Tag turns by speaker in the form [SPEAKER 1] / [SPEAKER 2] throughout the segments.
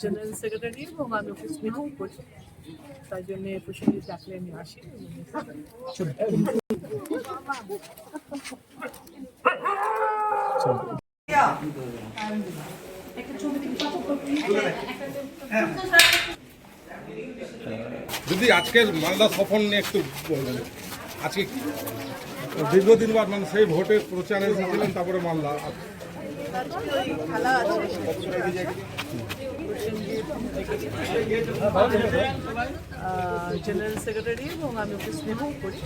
[SPEAKER 1] General secretary এবং আমি office নিয়েও করি তাই জন্য প্রসঙ্গে ডাকলে আমি আসি।
[SPEAKER 2] যদি আজকের মালদা সফর নিয়ে একটু বলবেন। আজকে দীর্ঘদিন বাদ মানে সেই ভোটের প্রচারে এসেছিলেন তারপরে মালদা।
[SPEAKER 1] আজকে ওই খেলা আছে জেনারেল সেক্রেটারি এবং আমি অফিস নিয়েও করি।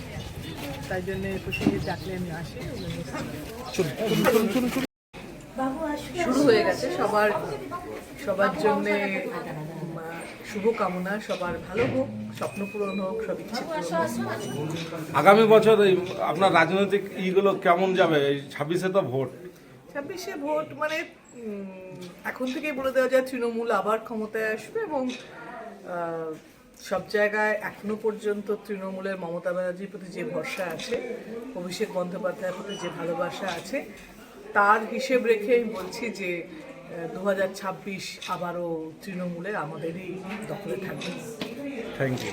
[SPEAKER 1] তাই জন্য প্রসঙ্গে ডাকলে আমি আসি। শুরু হয়ে গেছে। সবার সবার জন্য শুভকামনা। সবার ভালো হোক স্বপ্ন পূরণ হোক সব ইচ্ছে
[SPEAKER 2] আগামী বছর এই আপনার রাজনৈতিক ইগুলো কেমন যাবে? এই ছাব্বিশে তো ভোট।
[SPEAKER 1] ছাব্বিশে ভোট মানে এখন থেকেই বলে দেওয়া যায় তৃণমূল আবার ক্ষমতায় আসবে এবং আহ, সব জায়গায় এখনও পর্যন্ত তৃণমূলের মমতা ব্যানার্জির প্রতি যে ভরসা আছে, অভিষেক বন্দ্যোপাধ্যায়ের প্রতি যে ভালোবাসা আছে, তার হিসেব রেখে আমি বলছি যে দু হাজার ছাব্বিশ আবারও তৃণমূলের আমাদেরই দখলে থাকবে।
[SPEAKER 2] Thank you